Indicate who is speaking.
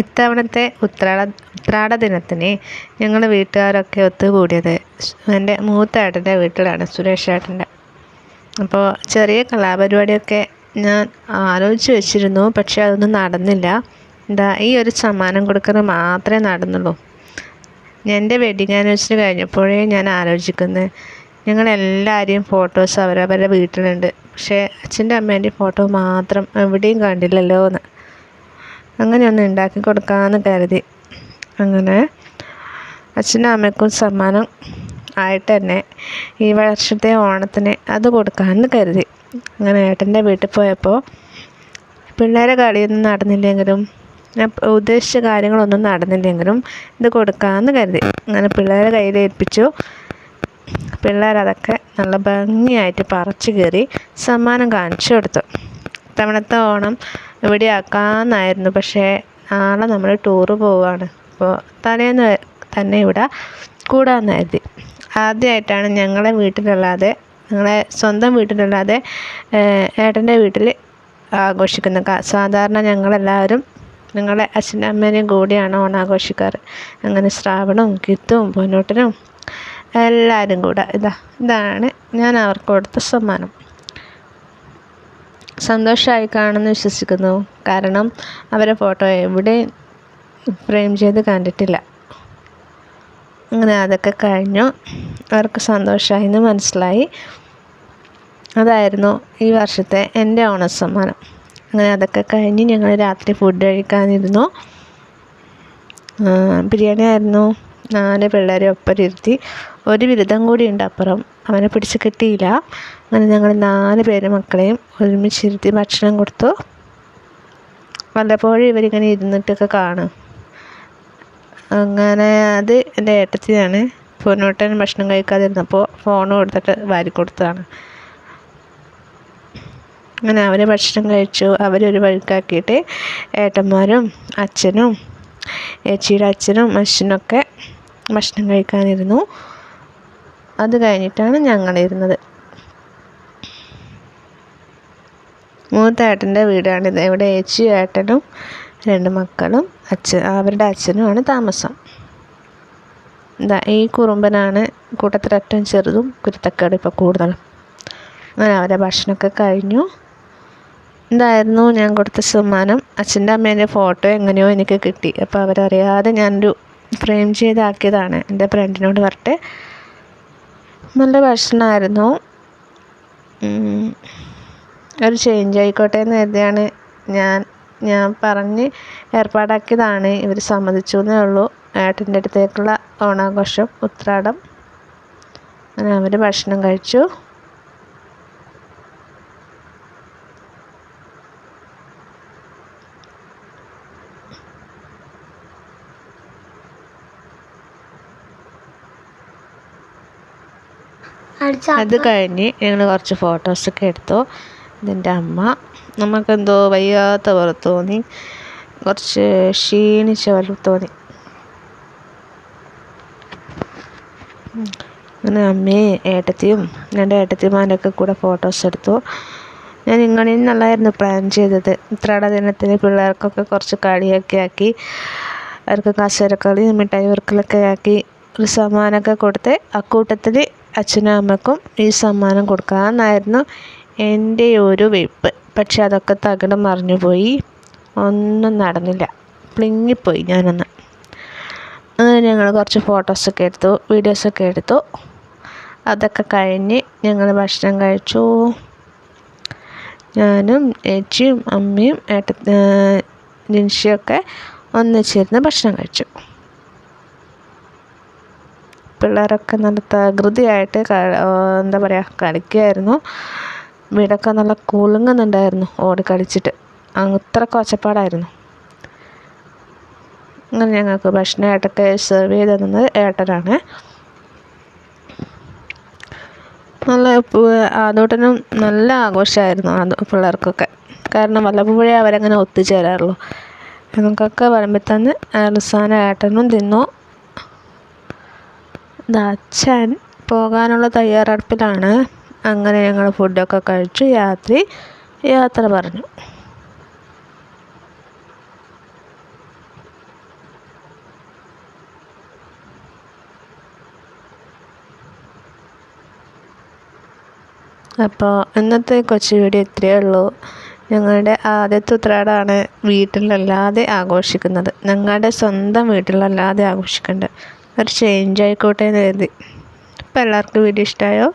Speaker 1: ഇത്തവണത്തെ ഉത്രാട ഉത്രാട ദിനത്തിന് ഞങ്ങൾ വീട്ടുകാരൊക്കെ ഒത്തുകൂടിയത് എന്റെ മൂത്ത ഏട്ടന്റെ വീട്ടിലാണ് സുരേഷ് ഏട്ടന്റെ. അപ്പോൾ ചെറിയ കലാപരിപാടിയൊക്കെ ഞാൻ ആലോചിച്ച് വെച്ചിരുന്നു പക്ഷേ അതൊന്നും നടന്നില്ല. എന്താ ഈ ഒരു സമ്മാനം കൊടുക്കൽ മാത്രമേ നടന്നുള്ളൂ. എന്റെ വെഡിങ് ആനിവേഴ്സറി കഴിഞ്ഞപ്പോഴേ ഞാൻ ആലോചിക്കുന്നത് ഞങ്ങളെല്ലാവരെയും ഫോട്ടോസ് അവരവരുടെ വീട്ടിലുണ്ട്. പക്ഷേ അച്ഛന്റെ അമ്മേന്റെ ഫോട്ടോ മാത്രം എവിടെയും കണ്ടില്ലല്ലോ എന്ന് അങ്ങനെ ഒന്ന് ഉണ്ടാക്കി കൊടുക്കാമെന്ന് കരുതി. അങ്ങനെ അച്ഛനും അമ്മയ്ക്കും സമ്മാനം ആയിട്ട് തന്നെ ഈ വർഷത്തെ ഓണത്തിന് അത് കൊടുക്കാമെന്ന് കരുതി. അങ്ങനെ ഏട്ടന്റെ വീട്ടിൽ പോയപ്പോൾ പിള്ളേരെ കളിയൊന്നും നടന്നില്ലെങ്കിലും ഞാൻ ഉദ്ദേശിച്ച കാര്യങ്ങളൊന്നും നടന്നില്ലെങ്കിലും ഇത് കൊടുക്കാമെന്ന് കരുതി. അങ്ങനെ പിള്ളേരെ കയ്യിൽ ഏൽപ്പിച്ചു. പിള്ളേരതൊക്കെ നല്ല ഭംഗിയായിട്ട് പറിച്ചു കയറി സമ്മാനം കാണിച്ചു കൊടുത്തു. ഇത്തവണത്തെ ഓണം ഇവിടെ ആക്കാമെന്നായിരുന്നു പക്ഷേ നാളെ നമ്മൾ ടൂറ് പോവുകയാണ് അപ്പോൾ തലേന്ന് തന്നെ ഇവിടെ കൂടാമെന്ന് കരുതി. ആദ്യമായിട്ടാണ് ഞങ്ങളെ വീട്ടിലല്ലാതെ ഞങ്ങളെ സ്വന്തം വീട്ടിലല്ലാതെ ഏട്ടന്റെ വീട്ടിൽ ആഘോഷിക്കുന്ന സാധാരണ ഞങ്ങളെല്ലാവരും ഞങ്ങളെ അച്ഛന്റെ അമ്മേനെയും കൂടിയാണ് ഓണം ആഘോഷിക്കാറ്. അങ്ങനെ ശ്രാവണവും കിത്തും പൊന്നോട്ടനും എല്ലാവരും കൂടെ. ഇതാ ഇതാണ് ഞാൻ അവർക്ക് കൊടുത്ത സമ്മാനം. സന്തോഷമായി കാണുമെന്ന് വിശ്വസിക്കുന്നു. കാരണം അവരെ ഫോട്ടോ എവിടെ ഫ്രെയിം ചെയ്ത് കണ്ടിട്ടില്ല. അങ്ങനെ അതൊക്കെ കഴിഞ്ഞു. അവർക്ക് സന്തോഷമായി എന്ന് മനസ്സിലായി. അതായിരുന്നു ഈ വർഷത്തെ എന്റെ ഓണസമ്മാനം. അങ്ങനെ അതൊക്കെ കഴിഞ്ഞ് ഞങ്ങൾ രാത്രി ഫുഡ് കഴിക്കാനിരുന്നു. ബിരിയാണി ആയിരുന്നു. നാല് പിള്ളേരെ ഒപ്പം ഇരുത്തി ഒരു ബിരുദം കൂടിയുണ്ട് അപ്പുറം. അവനെ പിടിച്ച് കിട്ടിയില്ല. അങ്ങനെ ഞങ്ങൾ നാല് പേര് മക്കളെയും ഒരുമിച്ചിരുത്തി ഭക്ഷണം കൊടുത്തു. വല്ലപ്പോഴും ഇവരിങ്ങനെ ഇരുന്നിട്ടൊക്കെ കാണും. അങ്ങനെ അത് എന്റെ ഏട്ടത്തിയാണ്. പൊന്നോട്ടൻ ഭക്ഷണം കഴിക്കാതിരുന്നപ്പോൾ ഫോൺ കൊടുത്തിട്ട് വാരി കൊടുത്തതാണ്. അങ്ങനെ അവർ ഭക്ഷണം കഴിച്ചു. അവരൊരു വഴുക്കാക്കിയിട്ട് ഏട്ടന്മാരും അച്ഛനും ഏച്ചിയുടെ അച്ഛനും അച്ഛനൊക്കെ ഭക്ഷണം കഴിക്കാനിരുന്നു. അത് കഴിഞ്ഞിട്ടാണ് ഞങ്ങളിരുന്നത് മൂത്ത ഏട്ടന്റെ വീടാണിത് ഇവിടെ ഏച്ചി ഏട്ടനും രണ്ട് മക്കളും അച്ഛൻ അവരുടെ അച്ഛനുമാണ് താമസം. എന്താ ഈ കുറുമ്പനാണ് കൂട്ടത്തിൽ ഏറ്റവും ചെറുതും കുരുത്തക്കേട് ഇപ്പോൾ കൂടുതലും. അങ്ങനെ അവരെ ഭക്ഷണമൊക്കെ കഴിഞ്ഞു. എന്തായിരുന്നു? ഞാൻ കൊടുത്ത സമ്മാനം. അച്ഛന്റെ അമ്മേന്റെ ഫോട്ടോ എങ്ങനെയോ എനിക്ക് കിട്ടി. അപ്പോൾ അവരറിയാതെ ഞാനൊരു ഫ്രെയിം ചെയ്താക്കിയതാണ്. എന്റെ ഫ്രണ്ടിനോട് പറഞ്ഞിട്ട് നല്ല ഭക്ഷണമായിരുന്നു ഒരു ചേഞ്ച് ആയിക്കോട്ടെ എന്ന് കരുതിയാണ് ഞാൻ. ഞാൻ പറഞ്ഞ് ഏർപ്പാടാക്കിയതാണ്. ഇവർ സമ്മതിച്ചു എന്നേ ഉള്ളൂ. ഏട്ടന്റെ അടുത്തേക്കുള്ള ഓണാഘോഷം ഉത്രാടം. അങ്ങനെ അവർ ഭക്ഷണം കഴിച്ചു. അത് കഴിഞ്ഞ് ഞങ്ങൾ കുറച്ച് ഫോട്ടോസൊക്കെ എടുത്തു. ഇതിന്റെ അമ്മ. നമുക്കെന്തോ വയ്യാത്ത പോലെ തോന്നി. കുറച്ച് ക്ഷീണിച്ച പോലെ തോന്നി. അങ്ങനെ അമ്മയും ഏട്ടത്തിയും രണ്ട് ഏട്ടത്തിമാരൊക്കെ കൂടെ ഫോട്ടോസ് എടുത്തു. ഞാൻ ഇങ്ങനെ നല്ലതായിരുന്നു പ്ലാൻ ചെയ്തത്. ഇത്രയുടെ ദിനത്തിന് പിള്ളേർക്കൊക്കെ കുറച്ച് കളിയൊക്കെ ആക്കി. അവർക്ക് കസേരക്കളി മിഠായി വർക്കലൊക്കെ ആക്കി. ഒരു സമ്മാനമൊക്കെ കൊടുത്ത് അക്കൂട്ടത്തിൽ അച്ഛനും അമ്മക്കും ഈ സമ്മാനം കൊടുക്കാമെന്നായിരുന്നു എന്റെ ഒരു വെയ്പ്പ് പക്ഷെ അതൊക്കെ തകിടം മറിഞ്ഞു പോയി. ഒന്നും നടന്നില്ല. പ്ലിങ്ങിപ്പോയി ഞാനൊന്ന്. അങ്ങനെ ഞങ്ങൾ കുറച്ച് ഫോട്ടോസൊക്കെ എടുത്തു വീഡിയോസൊക്കെ എടുത്തു. അതൊക്കെ കഴിഞ്ഞ് ഞങ്ങൾ ഭക്ഷണം കഴിച്ചു. ഞാനും ഏച്ചിയും അമ്മയും ഏട്ട ജിൻഷിയൊക്കെ ഒന്നിച്ചിരുന്ന് ഭക്ഷണം കഴിച്ചു. പിള്ളേരൊക്കെ നല്ല തകൃതിയായിട്ട് എന്താ പറയുക കളിക്കുകയായിരുന്നു വീടൊക്കെ നല്ല കുലുങ്ങുന്നുണ്ടായിരുന്നു ഓടി കളിച്ചിട്ട്. അത്രയ്ക്ക് ഒച്ചപ്പാടായിരുന്നു അങ്ങനെ ഞങ്ങൾക്ക് ഭക്ഷണമായിട്ടൊക്കെ സെർവ് ചെയ്ത് തന്നത് ഏട്ടനാണ്. നല്ല ആദോട്ടനും നല്ല ആഘോഷമായിരുന്നു അത് പിള്ളേർക്കൊക്കെ. കാരണം വല്ലപ്പോഴേ അവരങ്ങനെ ഒത്തുചേരാറുള്ളൂ. ഞങ്ങൾക്കൊക്കെ വരുമ്പോൾ തന്നെ അവസാനം ഏട്ടനും തിന്നു. അച്ഛൻ പോകാനുള്ള തയ്യാറെടുപ്പിലാണ്. അങ്ങനെ ഞങ്ങൾ ഫുഡൊക്കെ കഴിച്ചു. രാത്രി യാത്ര പറഞ്ഞു. അപ്പോൾ ഇന്നത്തെ കൊച്ചു വീഡിയോ ഇത്രയേ ഉള്ളൂ. ഞങ്ങളുടെ ആദ്യത്തെ ഉത്രാടാണ് വീട്ടിലല്ലാതെ ആഘോഷിക്കുന്നത്. ഞങ്ങളുടെ സ്വന്തം വീട്ടിലല്ലാതെ ആഘോഷിക്കേണ്ടത് ഒരു ചേഞ്ച് ആയിക്കോട്ടെ എന്ന് കരുതി. അപ്പോൾ എല്ലാവർക്കും വീഡിയോ ഇഷ്ടമായോ